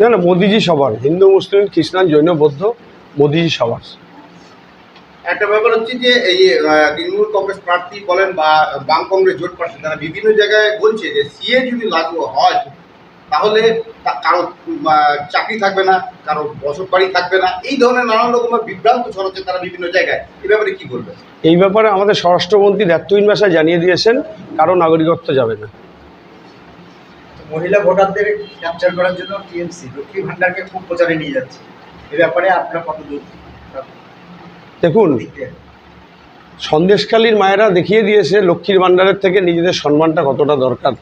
না না মোদিজি সবার হিন্দু মুসলিম খ্রিস্টান জৈন বৌদ্ধ মোদিজি সবার। একটা ব্যাপার হচ্ছে যে এই তৃণমূল কংগ্রেস প্রার্থী বলেন বা বাম কংগ্রেস জোট প্রার্থী তারা বিভিন্ন জায়গায় বলছে যে সিএ যদি লাগু হয় তাহলে কারও চাকরি থাকবে না কারও বসত বাড়ি থাকবে না। এই ধরনের নানান রকমের বিভ্রান্ত ছড়াচ্ছে তারা বিভিন্ন জায়গায়। এই ব্যাপারে কি বলবেন? এই ব্যাপারে আমাদের স্বরাষ্ট্রমন্ত্রী দায়িত্বহীন ভাষায় জানিয়ে দিয়েছেন কারও নাগরিকত্ব যাবে না। মহিলা ভোটারদের ক্যাপচার করার জন্য টিএমসি লক্ষ্মী ভান্ডারকে খুব প্রচারে নিয়ে যাচ্ছে। এই ব্যাপারে আপনার কত দূর দেখুন সন্দেশকালীর মায়েরা দেখিয়ে দিয়েছে লক্ষ্মীর ভাণ্ডারের থেকে নিজেদের সম্মানটা কতটা দরকার।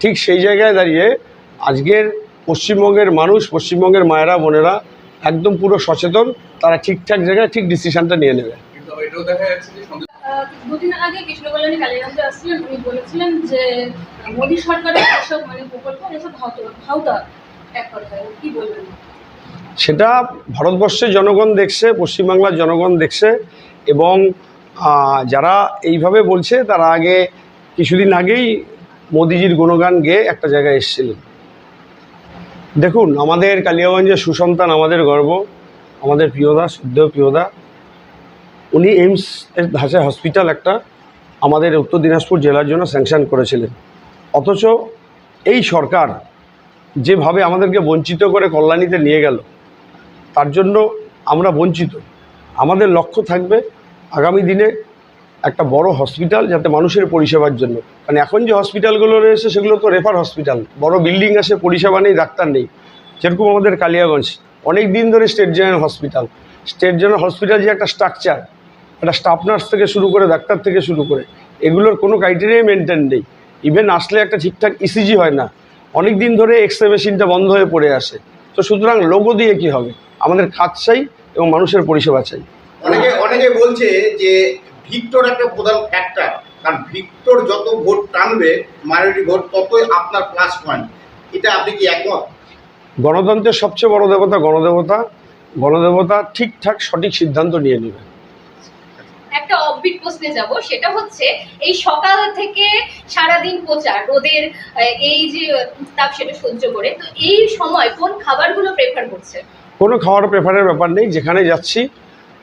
ঠিক সেই জায়গায় দাঁড়িয়ে আজকের পশ্চিমবঙ্গের মানুষ পশ্চিমবঙ্গের মায়েরা বোনেরা একদম পুরো সচেতন তারা ঠিকঠাক জায়গায় ঠিক ডিসিশনটা নিয়ে নেবে। দুদিন আগে আসছিলেন, উনি বলেছিলেন যে, মোদী সরকারের এসব মানে প্রকল্প এসব এক কথায় কি বলবেন? সেটা ভারতবর্ষের জনগণ দেখছে, পশ্চিমবাংলার জনগণ দেখছে, এবং যারা এইভাবে বলছে, তারা আগে কিছুদিন আগেই মোদিজির গুণগান গেয়ে একটা জায়গায় এসেছিলেন দেখুন, আমাদের কালিয়াগঞ্জের সুসন্তান আমাদের গর্ব, আমাদের প্রিয়দা শুদ্ধ প্রিয়দা উনি এইমস এর ধাঁচা হসপিটাল একটা আমাদের উত্তর দিনাজপুর জেলার জন্য স্যাংশন করেছিলেন। অথচ এই সরকার যেভাবে আমাদেরকে বঞ্চিত করে কল্যাণীতে নিয়ে গেল, তার জন্য আমরা বঞ্চিত। আমাদের লক্ষ্য থাকবে আগামী দিনে একটা বড় হসপিটাল যাতে মানুষের পরিষেবার জন্য। কারণ এখন যে হসপিটালগুলো রয়েছে, সেগুলো তো রেফার হসপিটাল বড় বিল্ডিং আছে, পরিষেবা নেই, ডাক্তার নেই। যেরকম আমাদের কালিয়াগঞ্জ অনেক দিন ধরে state general hospital state general hospital যে একটা স্ট্রাকচার একটা স্টাফ নার্স থেকে শুরু করে ডাক্তার থেকে শুরু করে এগুলোর কোনো ক্রাইটেরিয়াই মেনটেন নেই। ইভেন আসলে একটা ঠিকঠাক ইসিজি হয় না। অনেক দিন ধরে এক্স রে মেশিনটা বন্ধ হয়ে পড়ে আসে। তো সুতরাং লোগো দিয়ে কি হবে? আমাদের কাজ চাই এবং মানুষের পরিষেবা চাই। অনেকে অনেকে বলছে যে ভিক্টর একটা প্রধান ফ্যাক্টর কারণ ভিক্টর যত ভোট টানবে মাইনরিটি ভোট ততই আপনার প্লাস পয়েন্ট এটা আপনি কি একমত? গণতন্ত্রের সবচেয়ে বড় দেবতা গণদেবতা। গণদেবতা ঠিকঠাক সঠিক সিদ্ধান্ত নিয়ে নেবে। একটা অফবিট প্রশ্নে যাব সেটা হচ্ছে এই সকাল থেকে সারাদিন প্রচার রোদের এই যে তাপ সেটা সহ্য করে তো এই সময় কোন খাবারগুলো প্রেফার করছে? কোনো খাওয়ার প্রেফারের ব্যাপার নেই যেখানে যাচ্ছি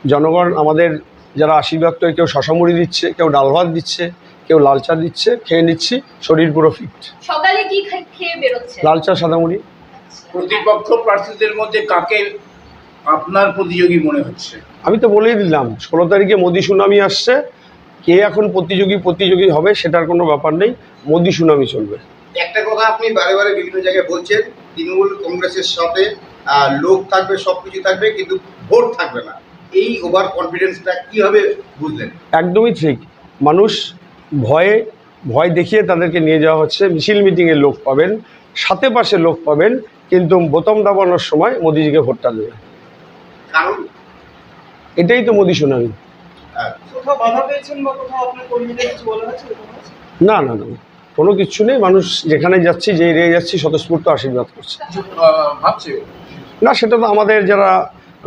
জনগণ আমাদের যারা আশীর্বাদ করে কেউ শশামুড়ি দিচ্ছে কেউ ডাল ভাত দিচ্ছে কেউ লাল চা দিচ্ছে খেয়ে নিচ্ছি শরীর পুরো ফিট সকালে কি খেয়ে বেরোচ্ছে? লাল চা সাদা মুড়ি। প্রতিপক্ষ প্রার্থীদের মধ্যে কাকে আপনার প্রতিযোগী মনে হচ্ছে? আমি তো বলেই দিলাম ষোলো তারিখে মোদি সুনামি আসছে। কে এখন প্রতিযোগী প্রতিযোগী হবে সেটার কোনো ব্যাপার নেই মোদি সুনামি চলবে। একটা কথা আপনি বারে বারে বিভিন্ন জায়গায় বলছেন তৃণমূল কংগ্রেসের সাথে লোক থাকবে সব কিছু থাকবে কিন্তু ভোট থাকবে না। এই ওভার কনফিডেন্সটা কীভাবে বুঝলেন? একদমই ঠিক। মানুষ ভয়ে ভয় দেখিয়ে তাদেরকে নিয়ে যাওয়া হচ্ছে। মিছিল মিটিংয়ে লোক পাবেন সাথে পাশে লোক পাবেন কিন্তু বোতাম দাবানোর সময় মোদিজিকে ভোটটা দেবে কারণ? এটাই তো মোদি কিছু এরকম আছে? না না না কোনো কিচ্ছু নেই। মানুষ যেখানে যাচ্ছি যে এরিয়ায় যাচ্ছি স্বতঃস্ফূর্ত আশীর্বাদ করছে। না সেটা তো আমাদের যারা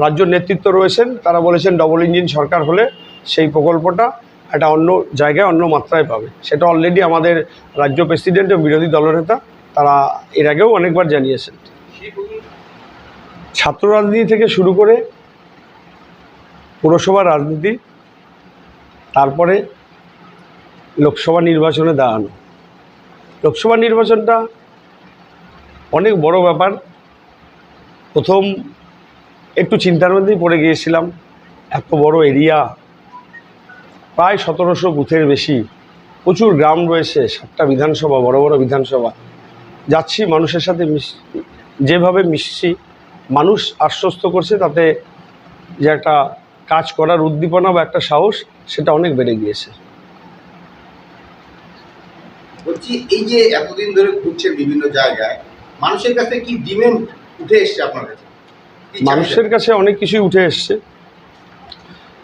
রাজ্য নেতৃত্ব রয়েছেন তারা বলেছেন ডবল ইঞ্জিন সরকার হলে সেই প্রকল্পটা একটা অন্য জায়গায় অন্য মাত্রায় পাবে। সেটা অলরেডি আমাদের রাজ্য প্রেসিডেন্ট ও বিরোধী দলনেতা তারা এর আগেও অনেকবার জানিয়েছেন। ছাত্র রাজনীতি থেকে শুরু করে পুরসভা রাজনীতি, তারপরে লোকসভা নির্বাচনে দাঁড়ানো। লোকসভা নির্বাচনটা অনেক বড় ব্যাপার। প্রথম একটু চিন্তার মধ্যেই পড়ে গিয়েছিলাম, এত বড় এরিয়া। প্রায় সতেরোশো বুথের বেশি, প্রচুর গ্রাম রয়েছে, সাতটা বিধানসভা, বড় বড় বিধানসভা। যাচ্ছি, মানুষের সাথে মিশ, যেভাবে মিশছি, মানুষ আশ্বস্ত করছে তাতে যে একটা কাজ করার উদ্দীপনা বা একটা সাহস সেটা অনেক বেড়ে গিয়েছে। বলছি এই যে এতদিন ধরে ঘুরছেন বিভিন্ন জায়গায় মানুষের কাছে কি ডিমেন্ড উঠে এসছে আপনার কাছে? মানুষের কাছে অনেক কিছুই উঠে এসছে।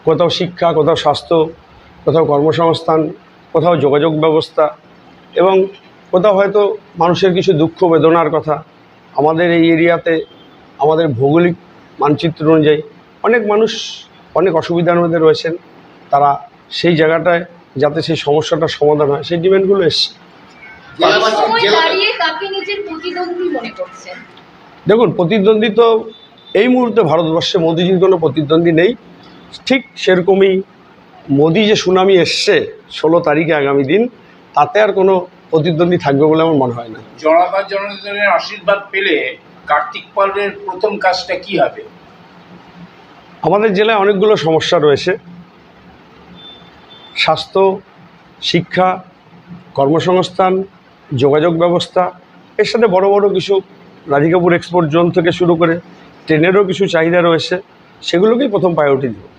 কোথাও শিক্ষা কোথাও স্বাস্থ্য কোথাও কর্মসংস্থান কোথাও যোগাযোগ ব্যবস্থা এবং কোথাও হয়তো মানুষের কিছু দুঃখ বেদনার কথা। আমাদের এই এরিয়াতে আমাদের ভৌগোলিক মানচিত্র অনুযায়ী অনেক মানুষ অনেক অসুবিধার মধ্যে রয়েছেন তারা সেই জায়গাটায় যাতে সেই সমস্যাটার সমাধান হয় সেই ডিমান্ডগুলো এসছে। মনে দেখুন প্রতিদ্বন্দ্বী তো এই মুহূর্তে ভারতবর্ষে মোদিজির কোনো প্রতিদ্বন্দ্বী নেই। ঠিক সেরকমই মোদি যে সুনামি এসছে ষোলো তারিখে আগামী দিন তাতে আর কোনো প্রতিদ্বন্দ্বী থাকবে বলে আমার মনে হয় না। জনগণ জনগণের আশীর্বাদ পেলে কার্তিক পালের প্রথম কাজটা কি হবে? আমাদের জেলায় অনেকগুলো সমস্যা রয়েছে। স্বাস্থ্য, শিক্ষা, কর্মসংস্থান, যোগাযোগ ব্যবস্থা, এর সাথে বড় বড় কিছু রাধিকাপুর এক্সপোর্ট জোন থেকে শুরু করে ট্রেনেরও কিছু চাহিদা রয়েছে, সেগুলোকেই প্রথম প্রায়োরিটি দেবো।